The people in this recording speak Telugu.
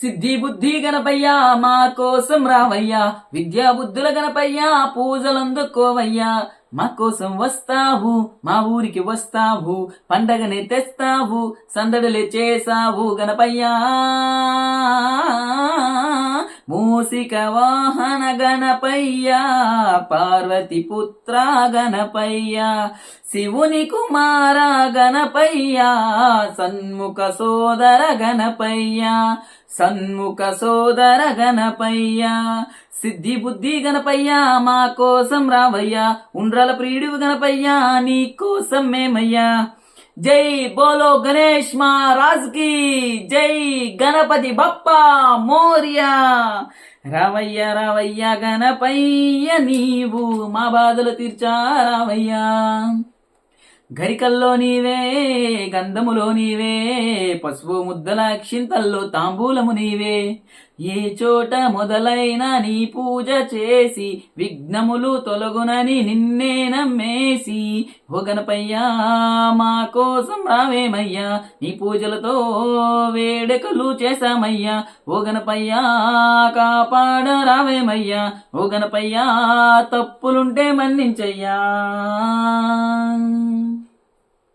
సిద్ధి బుద్ధి గణపయ్యా మా కోసం రావయ్యా. విద్యా బుద్ధుల గణపయ్యా పూజలందుకోవయ్యా. మా కోసం వస్తావు మా ఊరికి వస్తావు పండగనే తెస్తావు సందడులే చేసావు గణపయ్యా. మూసిక వాహన గణపయ్యా పార్వతి పుత్ర గణపయ్యా. శివుని కుమార గణపయ్యా సన్ముఖ సోదర గణపయ్యా. సన్ముఖ సోదర గణపయ్య సిద్ధి బుద్ధి గణపయ్యా మా కోసం రావయ్యా. ఉండ్రల ప్రియుడు గణపయ్యా నీ కోసం మేమయ్యా. జై బోలో గణేష్ మహారాజ్కి జై గణపతి బప్ప మోర్యా. రావయ్య రావయ్య గణపయ్య నీవు మా బాధలు తీర్చా రావయ్యా. గరికల్లో నీవే గంధములో నీవే పసుపు ముద్దల అక్షింతల్లో తాంబూలము నీవే. ఏ చోట మొదలైన నీ పూజ చేసి విఘ్నములు తొలగునని నిన్నే నమ్మేసి ఓ గణపయ్యా మా కోసం రావేమయ్యా నీ పూజలతో వేడుకలు చేశామయ్యా. ఓ గణపయ్యా కాపాడ రావేమయ్యా ఓ గణపయ్యా తప్పులుంటే మన్నించయ్యా.